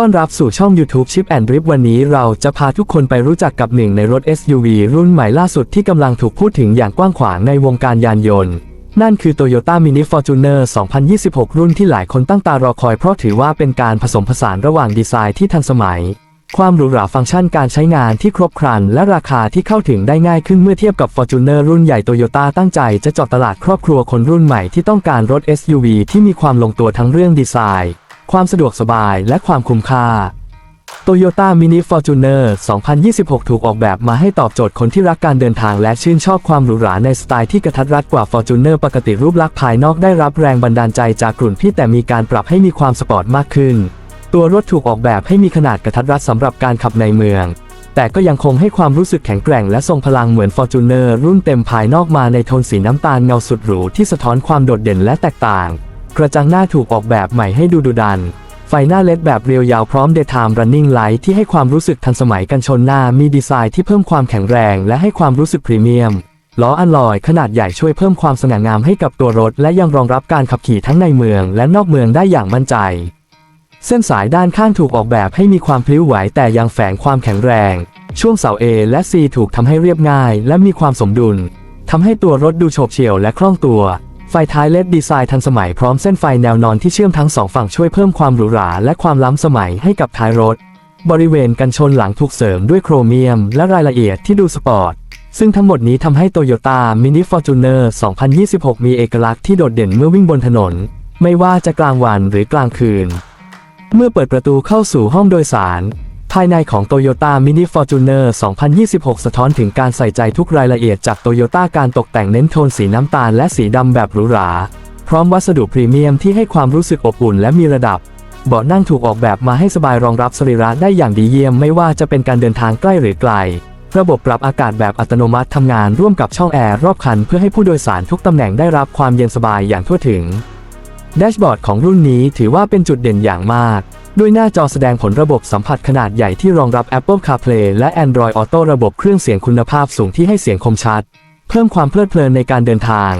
ต้อนรับสู่ช่อง YouTube Chip and Drip วันนี้เราจะพาทุกคนไปรู้จักกับหนึ่งในรถ SUV รุ่นใหม่ล่าสุดที่กำลังถูกพูดถึงอย่างกว้างขวางในวงการยานยนต์ นั่นคือ Toyota Mini Fortuner 2026 รุ่นที่หลายคนตั้งตารอคอยเพราะถือว่าเป็นการผสมผสานระหว่างดีไซน์ที่ทันสมัย ความหรูหราฟังก์ชันการใช้งานที่ครบครัน และราคาที่เข้าถึงได้ง่ายขึ้นเมื่อเทียบกับ Fortuner รุ่นใหญ่ Toyota ตั้งใจจะเจาะตลาดครอบครัวคนรุ่นใหม่ที่ต้องการรถ SUV ที่มีความลงตัวทั้งเรื่องดีไซน์ ความสะดวกสบายและความคุ้มค่า Toyota Mini Fortuner 2026 ถูกออกแบบมาให้ตอบโจทย์คนที่รักการเดินทางและชื่นชอบความหรูหราในสไตล์ที่กระทัดรัดกว่า Fortuner ปกติรูปลักษณ์ภายนอกได้รับแรงบันดาลใจจากกลุ่นพี่แต่มีการปรับให้มีความสปอร์ตมากขึ้น ตัวรถถูกออกแบบให้มีขนาดกระทัดรัดสำหรับการขับในเมือง แต่ก็ยังคงให้ความรู้สึกแข็งแกร่งและทรงพลังเหมือน Fortuner รุ่นเต็มภายนอกมาในโทนสีน้ำตาลเงาสุดหรูที่สะท้อนความโดดเด่นและแตกต่าง กระจังหน้าถูกออกแบบใหม่ให้ดูดุดัน ไฟหน้าเลดแบบเรียวยาวพร้อม Daytime Running Light ที่ให้ความรู้สึกทันสมัยกันชนหน้ามีดีไซน์ที่เพิ่มความแข็งแรงและให้ความรู้สึกพรีเมียมล้ออัลลอยขนาดใหญ่ช่วยเพิ่มความสง่างามให้กับตัวรถ และยังรองรับการขับขี่ทั้งในเมืองและนอกเมืองได้อย่างมั่นใจ เส้นสายด้านข้างถูกออกแบบให้มีความพลิ้วไหวแต่ยังแฝงความแข็งแรง ช่วงเสา A และ C ถูกทำให้เรียบง่าย และมีความสมดุลทำให้ตัวรถดูโฉบเฉี่ยวและคล่องตัว ไฟท้ายเลดดีไซน์ทันสมัยพร้อมเส้นไฟแนวนอนที่เชื่อมทั้งสองฝั่งช่วยเพิ่มความหรูหราและความล้ำสมัยให้กับท้ายรถ บริเวณกันชนหลังถูกเสริมด้วยโครเมียม และรายละเอียดที่ดูสปอร์ต ซึ่งทั้งหมดนี้ทำให้ Toyota Mini Fortuner 2026 มีเอกลักษณ์ที่โดดเด่นเมื่อวิ่งบนถนน ไม่ว่าจะกลางวันหรือกลางคืน เมื่อเปิดประตูเข้าสู่ห้องโดยสาร ภายในของ Toyota Mini Fortuner 2026 สะท้อนถึงการใส่ใจทุกรายละเอียดจาก Toyota การตกแต่งเน้นโทนสีน้ำตาลและสีดำแบบหรูหรา พร้อมวัสดุพรีเมียมที่ให้ความรู้สึกอบอุ่นและมีระดับ เบาะนั่งถูกออกแบบมาให้สบายรองรับสรีระได้อย่างดีเยี่ยมไม่ว่าจะเป็นการเดินทางใกล้หรือไกล ระบบปรับอากาศแบบอัตโนมัติทำงานร่วมกับช่องแอร์รอบคันเพื่อให้ผู้โดยสารทุกตำแหน่งได้รับความเย็นสบายอย่างทั่วถึง แดชบอร์ดของรุ่นนี้ถือว่าเป็นจุดเด่นอย่างมาก ด้วยหน้าจอแสดงผลระบบสัมผัสขนาดใหญ่ที่รองรับ Apple CarPlay และ Android Auto ระบบเครื่องเสียงคุณภาพสูงที่ให้เสียงคมชัด เพิ่มความเพลิดเพลินในการเดินทาง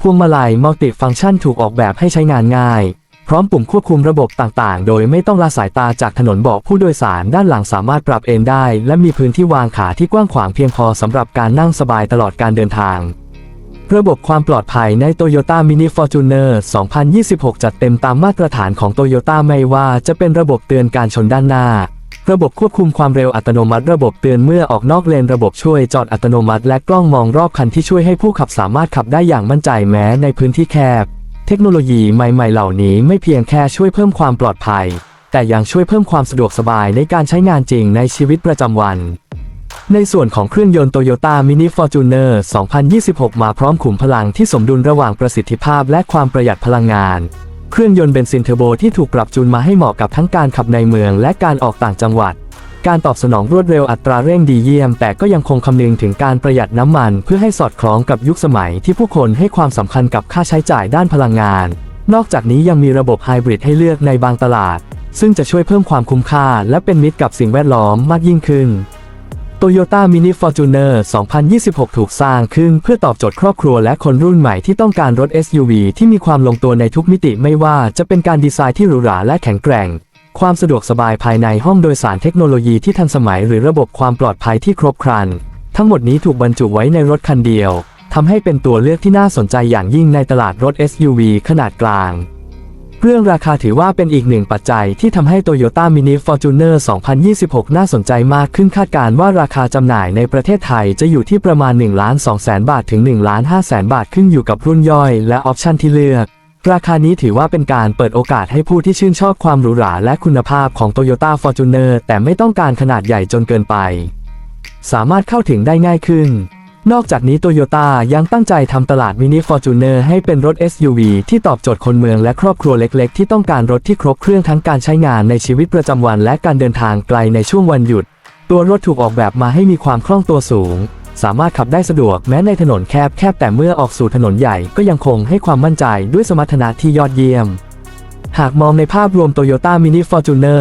พวงมาลัยมัลติฟังก์ชันถูกออกแบบให้ใช้งานง่าย พร้อมปุ่มควบคุมระบบต่างๆ โดยไม่ต้องละสายตาจากถนนบาะผู้โดยสารด้านหลังสามารถปรับเอนได้ และมีพื้นที่วางขาที่กว้างขวางเพียงพอสำหรับการนั่งสบายตลอดการเดินทาง ระบบความปลอดภัยใน Toyota Mini Fortuner 2026 จัดเต็มตามมาตรฐานของ Toyota ไม่ว่าจะเป็นระบบเตือนการชนด้านหน้า ระบบควบคุมความเร็วอัตโนมัติ ระบบเตือนเมื่อออกนอกเลน ระบบช่วยจอดอัตโนมัติ และกล้องมองรอบคันที่ช่วยให้ผู้ขับสามารถขับได้อย่างมั่นใจแม้ในพื้นที่แคบ เทคโนโลยีใหม่ ๆ เหล่านี้ไม่เพียงแค่ช่วยเพิ่มความปลอดภัย แต่ยังช่วยเพิ่มความสะดวกสบายในการใช้งานจริงในชีวิตประจำวัน ในส่วนของเครื่องยนต์ Toyota Mini Fortuner 2026 มาพร้อมขุมพลังที่สมดุลระหว่างประสิทธิภาพและความประหยัดพลังงาน เครื่องยนต์เบนซินเทอร์โบที่ถูกปรับจูนมาให้เหมาะกับทั้งการขับในเมืองและการออกต่างจังหวัด การตอบสนองรวดเร็วอัตราเร่งดีเยี่ยม แต่ก็ยังคงคำนึงถึงการประหยัดน้ำมัน เพื่อให้สอดคล้องกับยุคสมัยที่ผู้คนให้ความสำคัญกับค่าใช้จ่ายด้านพลังงาน นอกจากนี้ยังมีระบบไฮบริดให้เลือกในบางตลาด ซึ่งจะช่วยเพิ่มความคุ้มค่า และเป็นมิตรกับสิ่งแวดล้อมมากยิ่งขึ้น Toyota Mini Fortuner 2026 ถูกสร้างขึ้นเพื่อตอบโจทย์ครอบครัวและคนรุ่นใหม่ที่ต้องการรถ SUV ที่มีความลงตัวในทุกมิติไม่ว่าจะเป็นการดีไซน์ที่หรูหราและแข็งแกร่ง ความสะดวกสบายภายในห้องโดยสารเทคโนโลยีที่ทันสมัยหรือระบบความปลอดภัยที่ครบครัน ทั้งหมดนี้ถูกบรรจุไว้ในรถคันเดียวทำให้เป็นตัวเลือกที่น่าสนใจอย่างยิ่งในตลาดรถ SUV ขนาดกลาง เรื่องราคาถือว่าเป็นอีกหนึ่งปัจจัยที่ทำให้ Toyota Mini Fortuner 2026 น่าสนใจมากขึ้นคาดการณ์ว่าราคาจำหน่ายในประเทศไทยจะอยู่ที่ประมาณ1ล้าน2แสนบาทถึง1ล้าน5แสนบาทขึ้นอยู่กับรุ่นย่อยและออปชันที่เลือก ราคานี้ถือว่าเป็นการเปิดโอกาสให้ผู้ที่ชื่นชอบความหรูหราและคุณภาพของ Toyota Fortuner แต่ไม่ต้องการขนาดใหญ่จนเกินไป สามารถเข้าถึงได้ง่ายขึ้น นอกจากนี้โตโยต้ายังตั้งใจทำตลาดมินิฟอร์จูเนอร์ให้เป็นรถ SUV ที่ตอบโจทย์คนเมืองและครอบครัวเล็กๆ ที่ต้องการรถที่ครบเครื่องทั้งการใช้งานในชีวิตประจำวันและการเดินทางไกลในช่วงวันหยุด ตัวรถถูกออกแบบมาให้มีความคล่องตัวสูง สามารถขับได้สะดวกแม้ในถนนแคบแคบแต่เมื่อออกสู่ถนนใหญ่ก็ยังคงให้ความมั่นใจด้วยสมรรถนะที่ยอดเยี่ยม หากมองในภาพรวม Toyota Mini Fortuner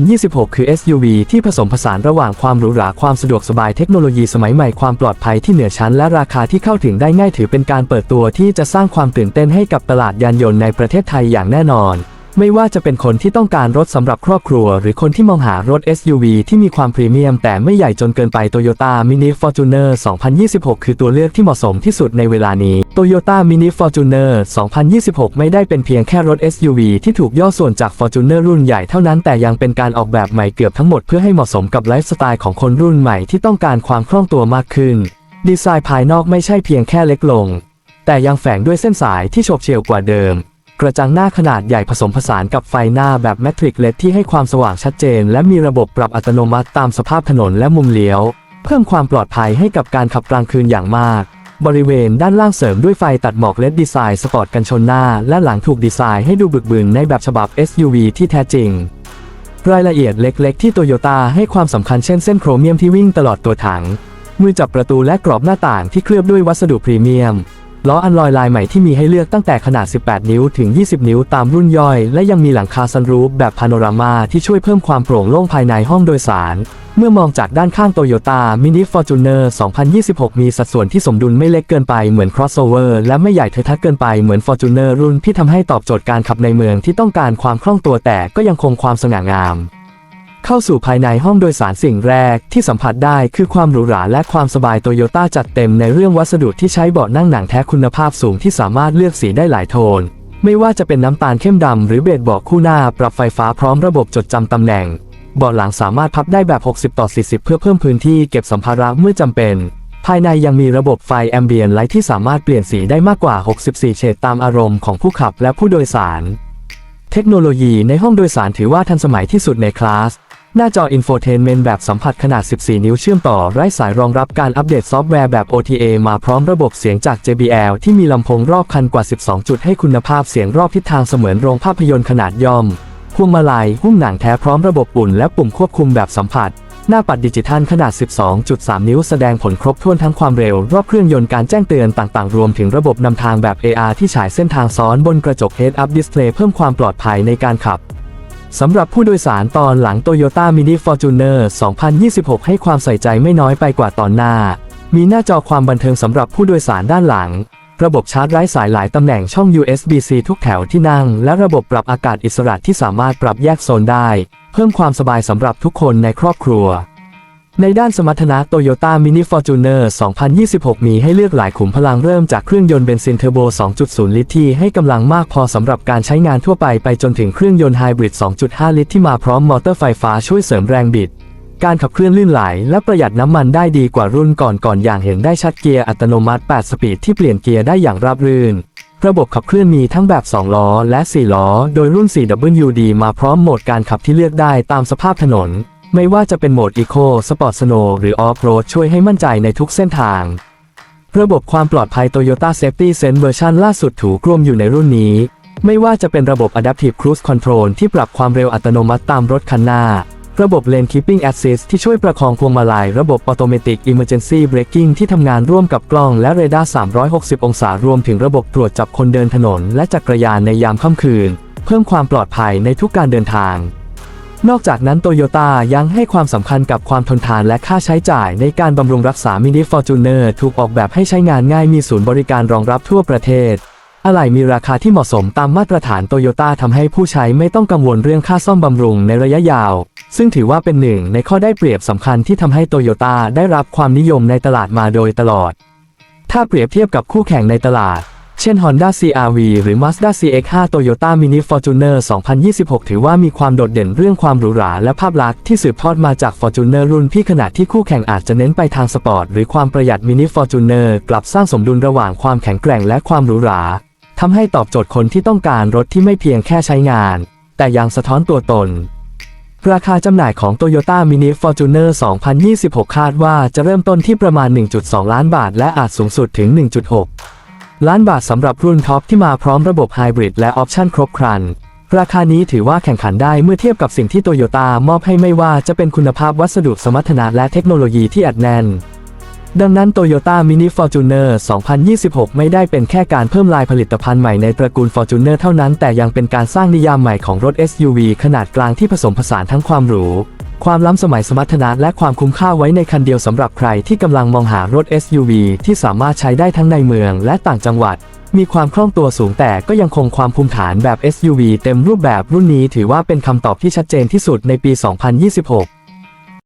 2026 คือ SUV ที่ผสมผสานระหว่างความหรูหราความสะดวกสบายเทคโนโลยีสมัยใหม่ความปลอดภัยที่เหนือชั้นและราคาที่เข้าถึงได้ง่ายถือเป็นการเปิดตัวที่จะสร้างความตื่นเต้นให้กับตลาดยานยนต์ในประเทศไทยอย่างแน่นอน ไม่ว่าจะเป็นคนที่ต้องการรถสำหรับครอบครัว หรือคนที่มองหารถ SUV ที่มีความพรีเมียม แต่ไม่ใหญ่จนเกินไป Toyota Mini Fortuner 2026 คือตัวเลือกที่เหมาะสมที่สุดในเวลานี้ Toyota Mini Fortuner 2026 ไม่ได้เป็นเพียงแค่รถ SUV ที่ถูกย่อส่วนจาก Fortuner รุ่นใหญ่เท่านั้นแต่ยังเป็นการออกแบบใหม่เกือบทั้งหมดเพื่อให้เหมาะสมกับไลฟ์สไตล์ของคนรุ่นใหม่ที่ต้องการความคล่องตัวมากขึ้น ดีไซน์ภายนอกไม่ใช่เพียงแค่เล็กลง แต่ยังแฝงด้วยเส้นสายที่โฉบเฉี่ยวกว่าเดิม ระจังหน้าขนาดใหญ่ผสมผสานกับไฟหน้าแบบแมทริกเลดที่ให้ความสว่างชัดเจน และมีระบบปรับอัตโนมัติตามสภาพถนนและมุมเลี้ยว เพิ่มความปลอดภัยให้กับการขับกลางคืนอย่างมาก บริเวณด้านล่างเสริมด้วยไฟตัดหมอกเลดดีไซน์สปอร์ตกันชนหน้า และหลังถูกดีไซน์ให้ดูบึกบึนในแบบฉบับ SUV ที่แท้จริงรายละเอียดเล็ก ๆ ที่โตโยต้าให้ความสำคัญเช่นเส้นโครเมียมที่วิ่งตลอดตัวถัง มือจับประตูและกรอบหน้าต่างที่เคลือบด้วยวัสดุพรีเมียม ล้ออันลอยลายใหม่ที่มีให้เลือกตั้งแต่ขนาด 18 นิ้วถึง 20 นิ้วตามรุ่นย่อย และยังมีหลังคาซันรูฟแบบพาโนรามาที่ช่วยเพิ่มความโปร่งโล่งภายในห้องโดยสาร เมื่อมองจากด้านข้างโตโยต้ามินิฟอร์จูเนอร์2026 มีสัดส่วนที่สมดุลไม่เล็กเกินไปเหมือน crossover และไม่ใหญ่เทอะทะเกินไปเหมือน Fortuner รุ่นที่ทำให้ตอบโจทย์การขับในเมืองที่ต้องการความคล่องตัวแต่ก็ยังคงความสง่างาม เข้าสู่ภายในห้องโดยสารสิ่งแรกที่สัมผัสได้คือความหรูหราและความสบายโตโยต้าจัดเต็มในเรื่องวัสดุที่ใช้เบาะนั่งหนังแท้คุณภาพสูงที่สามารถเลือกสีได้หลายโทน ไม่ว่าจะเป็นน้ำตาลเข้มดำหรือเบจเบาะคู่หน้าปรับไฟฟ้าพร้อมระบบจดจำตำแหน่งเบาะหลังสามารถพับได้แบบ 60 ต่อ 40 เพื่อเพิ่มพื้นที่เก็บสัมภาระเมื่อจำเป็น ภายในยังมีระบบไฟแอมเบียนไลท์ที่สามารถเปลี่ยนสีได้มากกว่า 64 เฉดตามอารมณ์ของผู้ขับและผู้โดยสาร เทคโนโลยีในห้องโดยสารถือว่าทันสมัยที่สุดในคลาส หน้าจออินโฟเทนเมนต์แบบสัมผัสขนาด 14 นิ้วเชื่อมต่อไร้สายรองรับการอัปเดตซอฟต์แวร์แบบ OTA มาพร้อมระบบเสียงจาก JBL ที่มีลำโพงรอบคันกว่า 12 จุดให้คุณภาพเสียงรอบทิศทางเสมือนโรงภาพยนตร์ขนาดย่อมพวงมาลัยหุ้มหนังแท้พร้อมระบบอุ่นและปุ่มควบคุมแบบสัมผัส หน้าปัดดิจิทัลขนาด 12.3 นิ้วแสดงผลครบถ้วนทั้งความเร็ว รอบเครื่องยนต์การแจ้งเตือนต่างๆ รวมถึงระบบนำทางแบบ AR ที่ฉายเส้นทางซ้อนบนกระจก Head-Up Display เพิ่มความปลอดภัยในการขับ สำหรับผู้โดยสารตอนหลัง Toyota Mini Fortuner 2026 ให้ความใส่ใจไม่น้อยไปกว่าตอนหน้า มีหน้าจอความบันเทิงสำหรับผู้โดยสารด้านหลัง ระบบชาร์จไร้สายหลายตำแหน่งช่อง USB-C ทุกแถวที่นั่ง และระบบปรับอากาศอิสระที่สามารถปรับแยกโซนได้ เพิ่มความสบายสำหรับทุกคนในครอบครัว ในด้านสมรรถนะ Toyota Mini Fortuner 2026 มีให้เลือกหลายขุมพลังเริ่มจากเครื่องยนต์เบนซินเทอร์โบ 2.0 ลิตรที่ให้กำลังมากพอสำหรับการใช้งานทั่วไปไปจนถึงเครื่องยนต์ไฮบริด 2.5 ลิตรที่มาพร้อมมอเตอร์ไฟฟ้าช่วยเสริมแรงบิด การขับเคลื่อนลื่นไหล และประหยัดน้ำมันได้ดีกว่ารุ่นก่อนก่อนอย่างเห็นได้ชัดเกียร์อัตโนมัติ 8 สปีดที่เปลี่ยนเกียร์ได้อย่างราบรื่น ระบบขับเคลื่อนมีทั้งแบบ 2 ล้อ และ 4 ล้อ โดยรุ่น 4WD มาพร้อมโหมดการขับที่เลือกได้ตามสภาพถนน ไม่ว่าจะเป็นโหมด Eco Sport Snow หรือ Off Road ช่วยให้มั่นใจในทุกเส้นทาง ระบบความปลอดภัย Toyota Safety Sense เวอร์ชันล่าสุดถูกรวมอยู่ในรุ่นนี้ ไม่ว่าจะเป็นระบบ Adaptive Cruise Control ที่ปรับความเร็วอัตโนมัติตามรถคันหน้า ระบบ Lane Keeping Assist ที่ช่วยประคองพวงมาลัย ระบบ Automatic Emergency Braking ที่ทำงานร่วมกับกล้องและเรดาร์ 360 องศารวมถึงระบบตรวจจับคนเดินถนน และจักรยานในยามค่ำคืน เพิ่มความปลอดภัยในทุกการเดินทาง นอกจากนั้นโตโยต้ายังให้ความสำคัญกับความทนทานและค่าใช้จ่ายในการบำรุงรักษามินิฟอร์จูเนอร์ถูกออกแบบให้ใช้งานง่ายมีศูนย์บริการรองรับทั่วประเทศ อะไหล่มีราคาที่เหมาะสมตามมาตรฐานโตโยต้าทำให้ผู้ใช้ไม่ต้องกังวลเรื่องค่าซ่อมบำรุงในระยะยาว ซึ่งถือว่าเป็นหนึ่งในข้อได้เปรียบสำคัญที่ทำให้โตโยต้าได้รับความนิยมในตลาดมาโดยตลอด ถ้าเปรียบเทียบกับคู่แข่งในตลาด เช่น Honda CR-V หรือ Mazda CX-5 Toyota Mini Fortuner 2026 ถือว่ามีความโดดเด่นเรื่องความหรูหราและภาพลักษณ์ที่สืบทอดมาจาก Fortuner รุ่นพี่ขณะที่คู่แข่งอาจจะเน้นไปทางสปอร์ตหรือความประหยัด Mini Fortuner กลับสร้างสมดุลระหว่างความแข็งแกร่งและความหรูหราทำให้ตอบโจทย์คนที่ต้องการรถที่ไม่เพียงแค่ใช้งาน แต่ยังสะท้อนตัวตนราคาจำหน่ายของ Toyota Mini Fortuner 2026 คาดว่าจะเริ่มต้นที่ประมาณ 1.2 ล้านบาท และอาจสูงสุดถึง 1.6 ล้านบาทสำหรับรุ่นท็อปที่มาพร้อมระบบไฮบริดและออปชั่นครบครัน ราคานี้ถือว่าแข่งขันได้เมื่อเทียบกับสิ่งที่โตโยต้ามอบให้ไม่ว่าจะเป็นคุณภาพวัสดุสมรรถนะและเทคโนโลยีที่อัดแน่น ดังนั้น Toyota Mini Fortuner 2026 ไม่ได้เป็นแค่การเพิ่มลายผลิตภัณฑ์ใหม่ในตระกูล Fortuner เท่านั้น แต่ยังเป็นการสร้างนิยามใหม่ของรถ SUV ขนาดกลางที่ผสมผสานทั้งความหรู ความล้ำสมัยสมรรถนะและความคุ้มค่าไว้ในคันเดียวสำหรับใครที่กำลังมองหารถ SUV ที่สามารถใช้ได้ทั้งในเมืองและต่างจังหวัด มีความคล่องตัวสูงแต่ก็ยังคงความภูมิฐานแบบ SUV เต็มรูปแบบรุ่นนี้ถือว่าเป็นคำตอบที่ชัดเจนที่สุดในปี 2026